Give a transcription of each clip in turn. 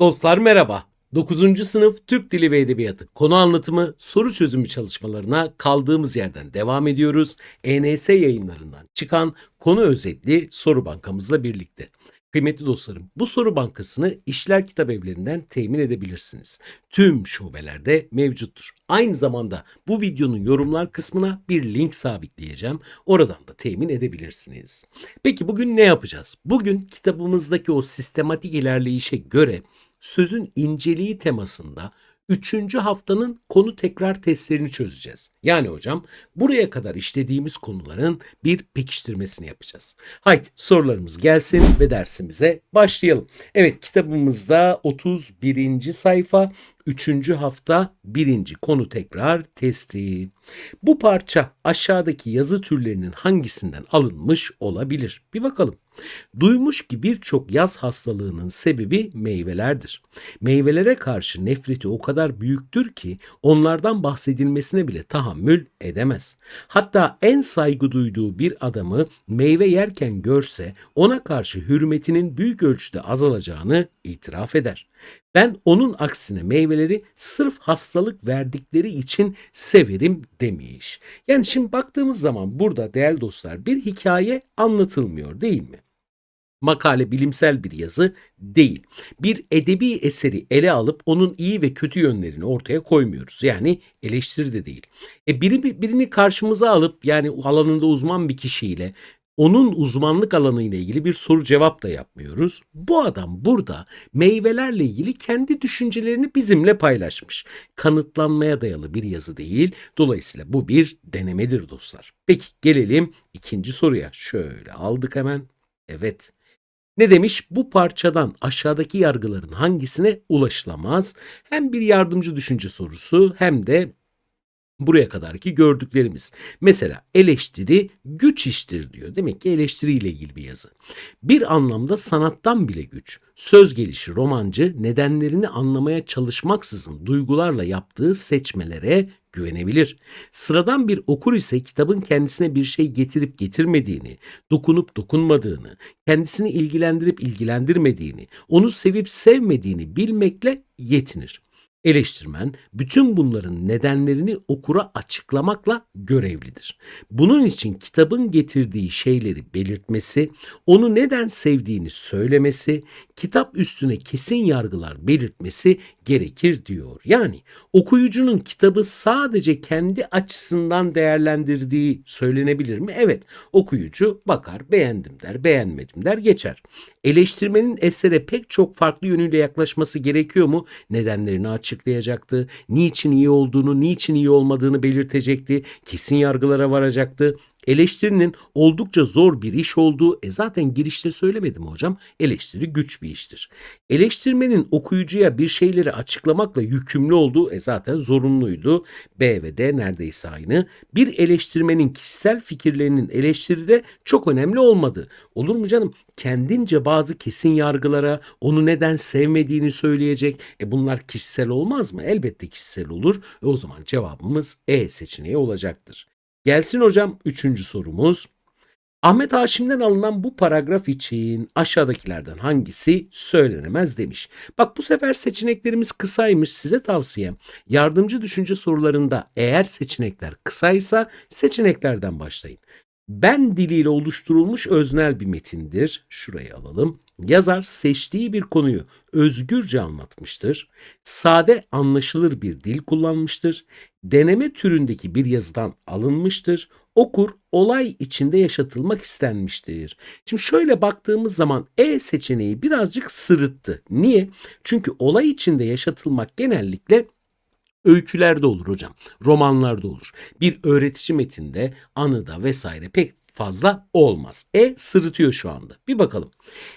Dostlar merhaba. 9. sınıf Türk Dili ve Edebiyatı konu anlatımı soru çözümü çalışmalarına kaldığımız yerden devam ediyoruz. ENS yayınlarından çıkan konu özetli soru bankamızla birlikte. Kıymetli dostlarım, bu soru bankasını İşler Kitap Evlerinden temin edebilirsiniz. Tüm şubelerde mevcuttur. Aynı zamanda bu videonun yorumlar kısmına bir link sabitleyeceğim. Oradan da temin edebilirsiniz. Peki bugün ne yapacağız? Bugün kitabımızdaki o sistematik ilerleyişe göre sözün inceliği temasında 3. haftanın konu tekrar testlerini çözeceğiz. Yani hocam buraya kadar işlediğimiz konuların bir pekiştirmesini yapacağız. Haydi sorularımız gelsin ve dersimize başlayalım. Evet kitabımızda 31. sayfa 3. hafta 1. konu tekrar testi. Bu parça aşağıdaki yazı türlerinin hangisinden alınmış olabilir? Bir bakalım. Duymuş ki birçok yaz hastalığının sebebi meyvelerdir. Meyvelere karşı nefreti o kadar büyüktür ki onlardan bahsedilmesine bile tahammül edemez. Hatta en saygı duyduğu bir adamı meyve yerken görse ona karşı hürmetinin büyük ölçüde azalacağını itiraf eder. Ben onun aksine meyveleri sırf hastalık verdikleri için severim demiş. Yani şimdi baktığımız zaman burada değerli dostlar bir hikaye anlatılmıyor değil mi? Makale bilimsel bir yazı değil. Bir edebi eseri ele alıp onun iyi ve kötü yönlerini ortaya koymuyoruz. Yani eleştiri de değil. E biri, birini karşımıza alıp yani alanında uzman bir kişiyle onun uzmanlık alanı ile ilgili bir soru cevap da yapmıyoruz. Bu adam burada meyvelerle ilgili kendi düşüncelerini bizimle paylaşmış. Kanıtlanmaya dayalı bir yazı değil. Dolayısıyla bu bir denemedir dostlar. Peki gelelim ikinci soruya. Şöyle aldık hemen. Evet. Ne demiş? Bu parçadan aşağıdaki yargıların hangisine ulaşılamaz? Hem bir yardımcı düşünce sorusu hem de buraya kadarki gördüklerimiz. Mesela eleştiri güç iştir diyor. Demek ki eleştiriyle ilgili bir yazı. Bir anlamda sanattan bile güç. Söz gelişi romancı nedenlerini anlamaya çalışmaksızın duygularla yaptığı seçmelere güvenebilir. Sıradan bir okur ise kitabın kendisine bir şey getirip getirmediğini, dokunup dokunmadığını, kendisini ilgilendirip ilgilendirmediğini, onu sevip sevmediğini bilmekle yetinir. Eleştirmen bütün bunların nedenlerini okura açıklamakla görevlidir. Bunun için kitabın getirdiği şeyleri belirtmesi, onu neden sevdiğini söylemesi, kitap üstüne kesin yargılar belirtmesi gerekir diyor. Yani okuyucunun kitabı sadece kendi açısından değerlendirdiği söylenebilir mi? Evet. Okuyucu bakar, beğendim der, beğenmedim der, geçer. Eleştirmenin esere pek çok farklı yönüyle yaklaşması gerekiyor mu? Nedenlerini açıklayacaktı. Niçin iyi olduğunu, niçin iyi olmadığını belirtecekti. Kesin yargılara varacaktı. Eleştirinin oldukça zor bir iş olduğu e zaten girişte söylemedim hocam. Eleştiri güç bir iştir. Eleştirmenin okuyucuya bir şeyleri açıklamakla yükümlü olduğu e zaten zorunluydu. B ve D neredeyse aynı. Bir eleştirmenin kişisel fikirlerinin eleştiride çok önemli olmadı. Olur mu canım? Kendince bazı kesin yargılara onu neden sevmediğini söyleyecek. E bunlar kişisel olmaz mı? Elbette kişisel olur. E o zaman cevabımız E seçeneği olacaktır. Gelsin hocam üçüncü sorumuz. Ahmet Haşim'den alınan bu paragraf için aşağıdakilerden hangisi söylenemez demiş. Bak bu sefer seçeneklerimiz kısaymış size tavsiyem. Yardımcı düşünce sorularında eğer seçenekler kısaysa seçeneklerden başlayın. Ben diliyle oluşturulmuş öznel bir metindir. Şurayı alalım. Yazar seçtiği bir konuyu özgürce anlatmıştır. Sade anlaşılır bir dil kullanmıştır. Deneme türündeki bir yazıdan alınmıştır. Okur olay içinde yaşatılmak istenmiştir. Şimdi şöyle baktığımız zaman E seçeneği birazcık sırıttı. Niye? Çünkü olay içinde yaşatılmak genellikle öykülerde olur hocam. Romanlarda olur. Bir öğretici metinde, anıda vesaire pek fazla olmaz. E sırıtıyor şu anda. Bir bakalım.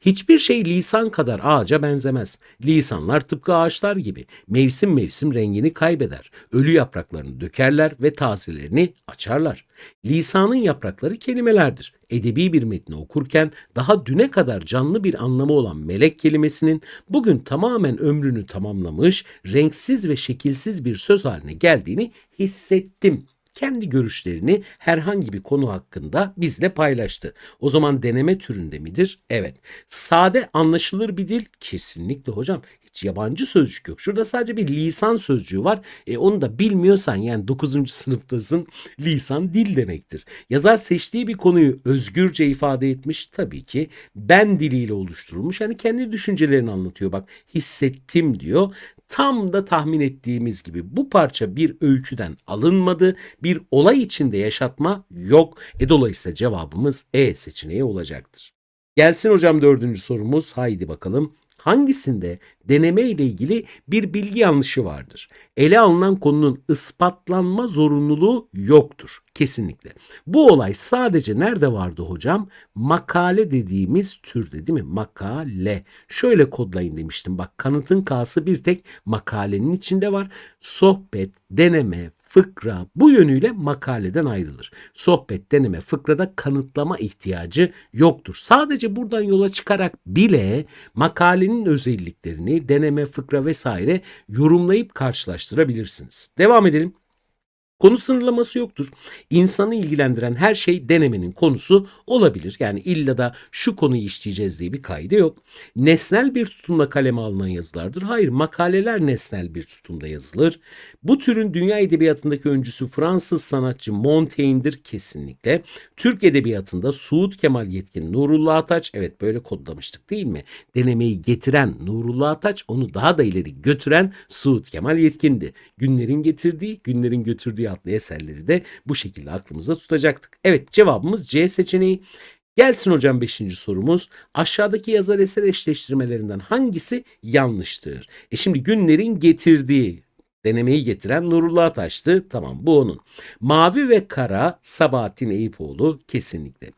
Hiçbir şey lisan kadar ağaca benzemez. Lisanlar tıpkı ağaçlar gibi mevsim mevsim rengini kaybeder. Ölü yapraklarını dökerler ve tazelerini açarlar. Lisanın yaprakları kelimelerdir. Edebi bir metni okurken daha düne kadar canlı bir anlamı olan melek kelimesinin bugün tamamen ömrünü tamamlamış, renksiz ve şekilsiz bir söz haline geldiğini hissettim kendi görüşlerini herhangi bir konu hakkında bizle paylaştı. O zaman deneme türünde midir? Evet. Sade anlaşılır bir dil kesinlikle hocam. Hiç yabancı sözcük yok. Şurada sadece bir lisan sözcüğü var. E onu da bilmiyorsan yani 9. sınıftasın lisan dil demektir. Yazar seçtiği bir konuyu özgürce ifade etmiş tabii ki ben diliyle oluşturulmuş. Yani kendi düşüncelerini anlatıyor bak hissettim diyor. Tam da tahmin ettiğimiz gibi bu parça bir öyküden alınmadı. Bir olay içinde yaşatma yok. E dolayısıyla cevabımız E seçeneği olacaktır. Gelsin hocam dördüncü sorumuz. Haydi bakalım. Hangisinde deneme ile ilgili bir bilgi yanlışı vardır? Ele alınan konunun ispatlanma zorunluluğu yoktur. Kesinlikle. Bu olay sadece nerede vardı hocam? Makale dediğimiz türde değil mi? Makale. Şöyle kodlayın demiştim. Bak kanıtın kası bir tek makalenin içinde var. Sohbet, deneme, fıkra bu yönüyle makaleden ayrılır. Sohbet, deneme, fıkrada kanıtlama ihtiyacı yoktur. Sadece buradan yola çıkarak bile makalenin özelliklerini deneme, fıkra vesaire yorumlayıp karşılaştırabilirsiniz. Devam edelim. Konu sınırlaması yoktur. İnsanı ilgilendiren her şey denemenin konusu olabilir. Yani illa da şu konuyu işleyeceğiz diye bir kaydı yok. Nesnel bir tutumla kaleme alınan yazılardır. Hayır, makaleler nesnel bir tutumda yazılır. Bu türün dünya edebiyatındaki öncüsü Fransız sanatçı Montaigne'dir kesinlikle. Türk edebiyatında Suud Kemal Yetkin, Nurullah Ataç evet böyle kodlamıştık değil mi? Denemeyi getiren Nurullah Ataç onu daha da ileri götüren Suud Kemal Yetkin'di. Günlerin getirdiği, günlerin götürdüğü adlı eserleri de bu şekilde aklımızda tutacaktık. Evet cevabımız C seçeneği. Gelsin hocam 5. sorumuz. Aşağıdaki yazar eser eşleştirmelerinden hangisi yanlıştır? E şimdi günlerin getirdiği denemeyi getiren Nurullah Taş'tı. Tamam bu onun. Mavi ve Kara Sabahattin Eyüpoğlu kesinlikle.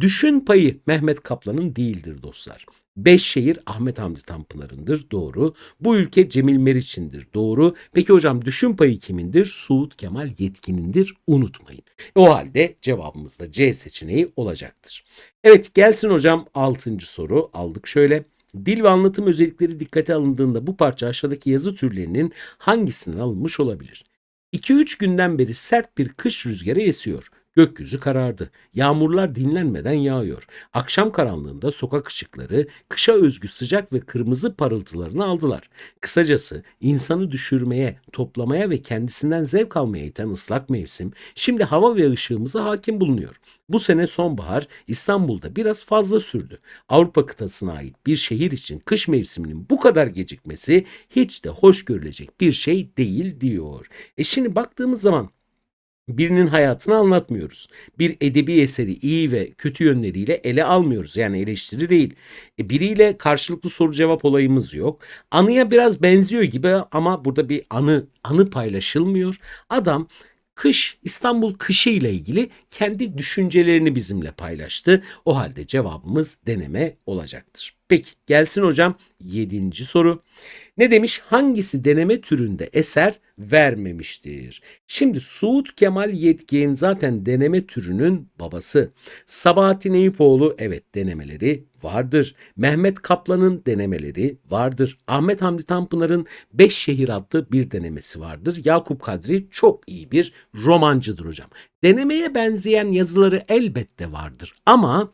Düşün payı Mehmet Kaplan'ın değildir dostlar. Beş şehir Ahmet Hamdi Tanpınar'ındır. Doğru. Bu ülke Cemil Meriç'indir. Doğru. Peki hocam düşün payı kimindir? Suud Kemal Yetkin'indir. Unutmayın. O halde cevabımız da C seçeneği olacaktır. Evet gelsin hocam 6. soru. Aldık şöyle. Dil ve anlatım özellikleri dikkate alındığında bu parça aşağıdaki yazı türlerinin hangisinden alınmış olabilir? 2-3 günden beri sert bir kış rüzgarı esiyor. Gökyüzü karardı. Yağmurlar dinlenmeden yağıyor. Akşam karanlığında sokak ışıkları kışa özgü sıcak ve kırmızı parıltılarını aldılar. Kısacası insanı düşürmeye, toplamaya ve kendisinden zevk almaya iten ıslak mevsim şimdi hava ve ışığımıza hakim bulunuyor. Bu sene sonbahar İstanbul'da biraz fazla sürdü. Avrupa kıtasına ait bir şehir için kış mevsiminin bu kadar gecikmesi hiç de hoş görülecek bir şey değil diyor. E şimdi baktığımız zaman birinin hayatını anlatmıyoruz. Bir edebi eseri iyi ve kötü yönleriyle ele almıyoruz. Yani eleştiri değil. E, biriyle karşılıklı soru cevap olayımız yok. Anıya biraz benziyor gibi ama burada bir anı anı paylaşılmıyor. Adam kış İstanbul kışı ile ilgili kendi düşüncelerini bizimle paylaştı. O halde cevabımız deneme olacaktır. Peki gelsin hocam 7. soru. Ne demiş? Hangisi deneme türünde eser vermemiştir? Şimdi Suud Kemal Yetkin zaten deneme türünün babası. Sabahattin Eyüpoğlu evet denemeleri vardır. Mehmet Kaplan'ın denemeleri vardır. Ahmet Hamdi Tanpınar'ın Beş Şehir adlı bir denemesi vardır. Yakup Kadri çok iyi bir romancıdır hocam. Denemeye benzeyen yazıları elbette vardır ama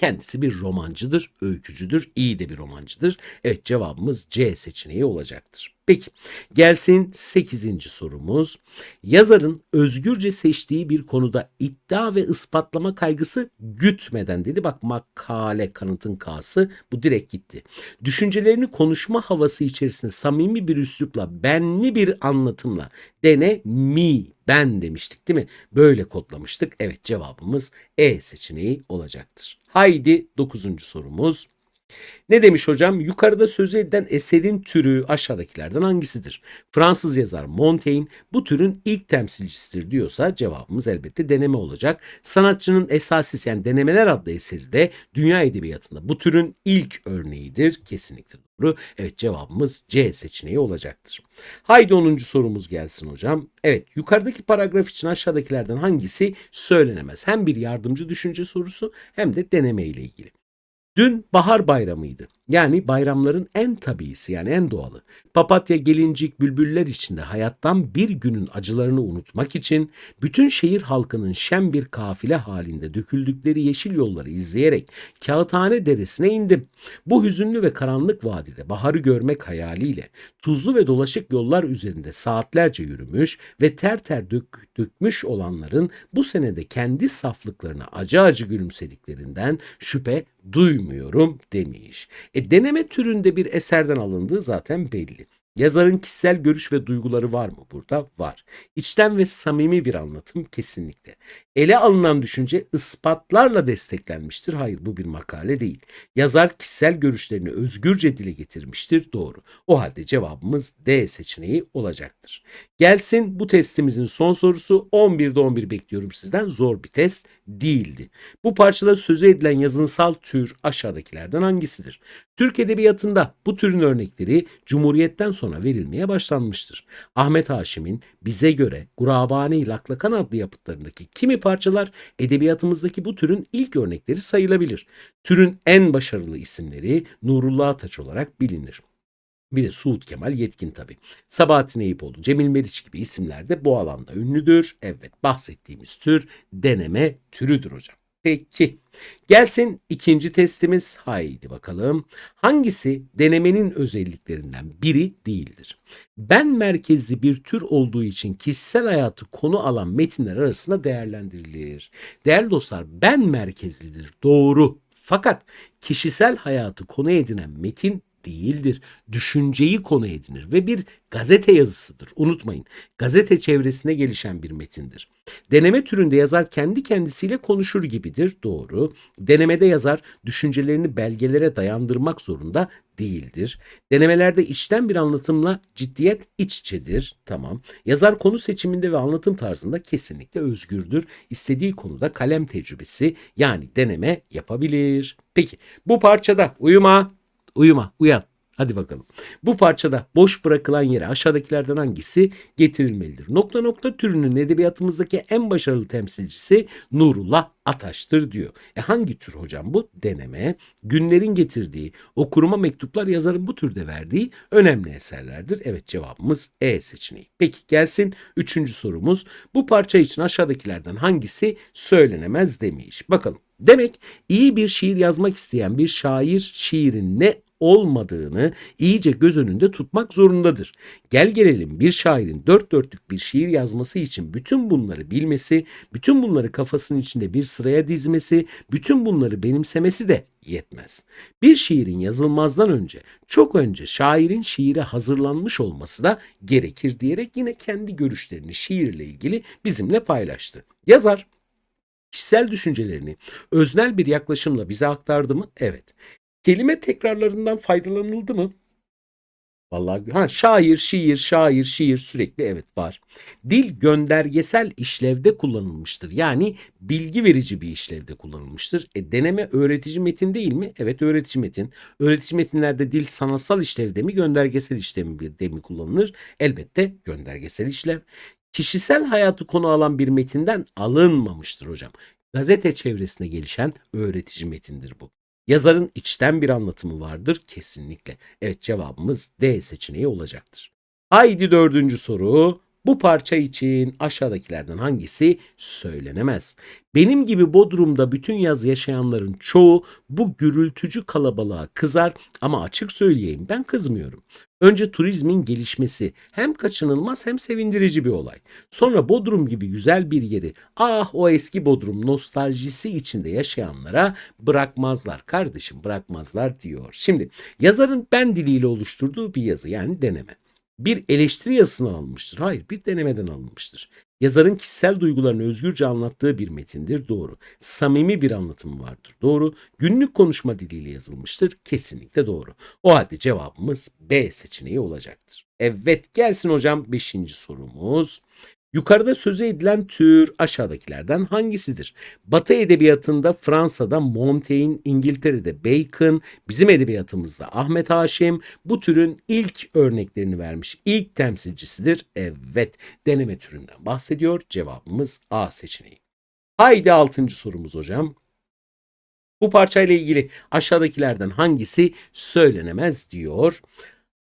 Kendisi bir romancıdır, öykücüdür, iyi de bir romancıdır. Evet cevabımız C seçeneği olacaktır. Peki gelsin 8. sorumuz. Yazarın özgürce seçtiği bir konuda iddia ve ispatlama kaygısı gütmeden dedi. Bak makale kanıtın kası bu direkt gitti. Düşüncelerini konuşma havası içerisinde samimi bir üslupla benli bir anlatımla dene mi ben demiştik değil mi? Böyle kodlamıştık. Evet cevabımız E seçeneği olacaktır. Haydi 9. sorumuz. Ne demiş hocam? Yukarıda söz edilen eserin türü aşağıdakilerden hangisidir? Fransız yazar Montaigne bu türün ilk temsilcisidir diyorsa cevabımız elbette deneme olacak. Sanatçının esasisi yani Denemeler adlı eseri de dünya edebiyatında bu türün ilk örneğidir. Kesinlikle doğru. Evet cevabımız C seçeneği olacaktır. Haydi 10. sorumuz gelsin hocam. Evet yukarıdaki paragraf için aşağıdakilerden hangisi söylenemez? Hem bir yardımcı düşünce sorusu hem de deneme ile ilgili. Dün bahar bayramıydı. Yani bayramların en tabiisi yani en doğalı. Papatya, gelincik, bülbüller içinde hayattan bir günün acılarını unutmak için bütün şehir halkının şen bir kafile halinde döküldükleri yeşil yolları izleyerek Kağıthane Deresi'ne indim. Bu hüzünlü ve karanlık vadide baharı görmek hayaliyle tuzlu ve dolaşık yollar üzerinde saatlerce yürümüş ve ter ter dök, dökmüş olanların bu senede kendi saflıklarına acı acı gülümsediklerinden şüphe duymuyorum demiş. Deneme türünde bir eserden alındığı zaten belli. Yazarın kişisel görüş ve duyguları var mı burada? Var. İçten ve samimi bir anlatım kesinlikle. Ele alınan düşünce ispatlarla desteklenmiştir. Hayır bu bir makale değil. Yazar kişisel görüşlerini özgürce dile getirmiştir. Doğru. O halde cevabımız D seçeneği olacaktır. Gelsin bu testimizin son sorusu 11'de 11 bekliyorum sizden. Zor bir test değildi. Bu parçada sözü edilen yazınsal tür aşağıdakilerden hangisidir? Türk Edebiyatı'nda bu türün örnekleri Cumhuriyet'ten sonra verilmeye başlanmıştır. Ahmet Haşim'in bize göre Gurabani Laklakan adlı yapıtlarındaki kimi parçalar edebiyatımızdaki bu türün ilk örnekleri sayılabilir. Türün en başarılı isimleri Nurullah Ataç olarak bilinir. Bir de Suud Kemal Yetkin tabi. Sabahattin Eyüpoğlu, Cemil Meriç gibi isimler de bu alanda ünlüdür. Evet bahsettiğimiz tür deneme türüdür hocam. Peki gelsin ikinci testimiz haydi bakalım. Hangisi denemenin özelliklerinden biri değildir? Ben merkezli bir tür olduğu için kişisel hayatı konu alan metinler arasında değerlendirilir. Değerli dostlar ben merkezlidir doğru fakat kişisel hayatı konu edinen metin değildir. Düşünceyi konu edinir ve bir gazete yazısıdır. Unutmayın. Gazete çevresine gelişen bir metindir. Deneme türünde yazar kendi kendisiyle konuşur gibidir. Doğru. Denemede yazar düşüncelerini belgelere dayandırmak zorunda değildir. Denemelerde içten bir anlatımla ciddiyet iç içedir. Tamam. Yazar konu seçiminde ve anlatım tarzında kesinlikle özgürdür. İstediği konuda kalem tecrübesi yani deneme yapabilir. Peki bu parçada uyuma Uyuma, uyan. Hadi bakalım. Bu parçada boş bırakılan yere aşağıdakilerden hangisi getirilmelidir? Nokta nokta türünün edebiyatımızdaki en başarılı temsilcisi Nurullah Ataş'tır diyor. E hangi tür hocam bu? Deneme. Günlerin getirdiği okuruma mektuplar yazarın bu türde verdiği önemli eserlerdir. Evet cevabımız E seçeneği. Peki gelsin üçüncü sorumuz. Bu parça için aşağıdakilerden hangisi söylenemez demiş. Bakalım. Demek iyi bir şiir yazmak isteyen bir şair şiirin ne olmadığını iyice göz önünde tutmak zorundadır. Gel gelelim bir şairin dört dörtlük bir şiir yazması için bütün bunları bilmesi, bütün bunları kafasının içinde bir sıraya dizmesi, bütün bunları benimsemesi de yetmez. Bir şiirin yazılmazdan önce, çok önce şairin şiire hazırlanmış olması da gerekir diyerek yine kendi görüşlerini şiirle ilgili bizimle paylaştı. Yazar kişisel düşüncelerini öznel bir yaklaşımla bize aktardı mı? Evet. Kelime tekrarlarından faydalanıldı mı? Vallahi ha şair, şiir, şair, şiir sürekli evet var. Dil göndergesel işlevde kullanılmıştır. Yani bilgi verici bir işlevde kullanılmıştır. E, deneme öğretici metin değil mi? Evet öğretici metin. Öğretici metinlerde dil sanatsal işlevde mi, göndergesel işlevde mi kullanılır? Elbette göndergesel işlev. Kişisel hayatı konu alan bir metinden alınmamıştır hocam. Gazete çevresine gelişen öğretici metindir bu. Yazarın içten bir anlatımı vardır kesinlikle. Evet cevabımız D seçeneği olacaktır. Haydi dördüncü soru. Bu parça için aşağıdakilerden hangisi söylenemez? Benim gibi Bodrum'da bütün yaz yaşayanların çoğu bu gürültücü kalabalığa kızar ama açık söyleyeyim ben kızmıyorum. Önce turizmin gelişmesi hem kaçınılmaz hem sevindirici bir olay. Sonra Bodrum gibi güzel bir yeri ah o eski Bodrum nostaljisi içinde yaşayanlara bırakmazlar kardeşim bırakmazlar diyor. Şimdi yazarın ben diliyle oluşturduğu bir yazı yani deneme bir eleştiri yazısını almıştır. Hayır, bir denemeden alınmıştır. Yazarın kişisel duygularını özgürce anlattığı bir metindir. Doğru. Samimi bir anlatımı vardır. Doğru. Günlük konuşma diliyle yazılmıştır. Kesinlikle doğru. O halde cevabımız B seçeneği olacaktır. Evet gelsin hocam 5. sorumuz. Yukarıda sözü edilen tür aşağıdakilerden hangisidir? Batı edebiyatında Fransa'da Montaigne, İngiltere'de Bacon, bizim edebiyatımızda Ahmet Haşim bu türün ilk örneklerini vermiş. İlk temsilcisidir. Evet, deneme türünden bahsediyor. Cevabımız A seçeneği. Haydi altıncı sorumuz hocam. Bu parçayla ilgili aşağıdakilerden hangisi söylenemez diyor.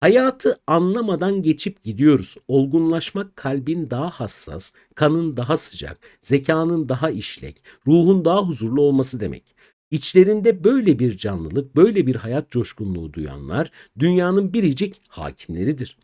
Hayatı anlamadan geçip gidiyoruz. Olgunlaşmak kalbin daha hassas, kanın daha sıcak, zekanın daha işlek, ruhun daha huzurlu olması demek. İçlerinde böyle bir canlılık, böyle bir hayat coşkunluğu duyanlar dünyanın biricik hakimleridir.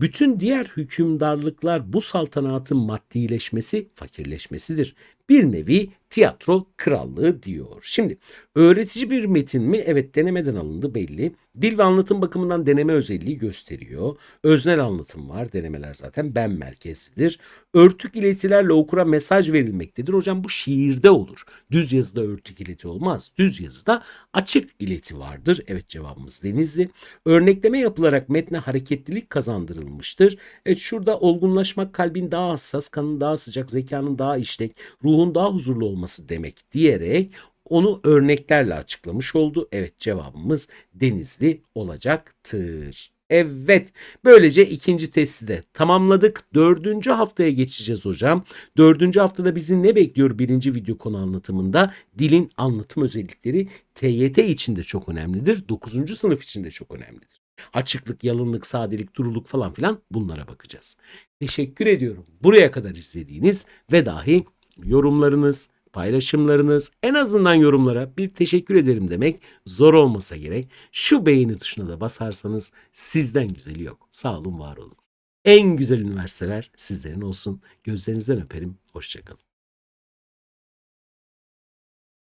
Bütün diğer hükümdarlıklar bu saltanatın maddileşmesi, fakirleşmesidir. Bir nevi tiyatro krallığı diyor. Şimdi öğretici bir metin mi? Evet denemeden alındı belli. Dil ve anlatım bakımından deneme özelliği gösteriyor. Öznel anlatım var. Denemeler zaten ben merkezlidir. Örtük iletilerle okura mesaj verilmektedir. Hocam bu şiirde olur. Düz yazıda örtük ileti olmaz. Düz yazıda açık ileti vardır. Evet cevabımız Denizli. Örnekleme yapılarak metne hareketlilik kazandırılmıştır. Evet şurada olgunlaşmak kalbin daha hassas, kanın daha sıcak, zekanın daha işlek, ruhun daha huzurlu olması demek diyerek onu örneklerle açıklamış oldu. Evet cevabımız Denizli olacaktır. Evet böylece ikinci testi de tamamladık. Dördüncü haftaya geçeceğiz hocam. Dördüncü haftada bizi ne bekliyor birinci video konu anlatımında? Dilin anlatım özellikleri TYT için de çok önemlidir. Dokuzuncu sınıf için de çok önemlidir. Açıklık, yalınlık, sadelik, duruluk falan filan bunlara bakacağız. Teşekkür ediyorum buraya kadar izlediğiniz ve dahi yorumlarınız, paylaşımlarınız, en azından yorumlara bir teşekkür ederim demek zor olmasa gerek. Şu beğeni tuşuna da basarsanız sizden güzeli yok. Sağ olun, var olun. En güzel üniversiteler sizlerin olsun. Gözlerinizden öperim. Hoşçakalın.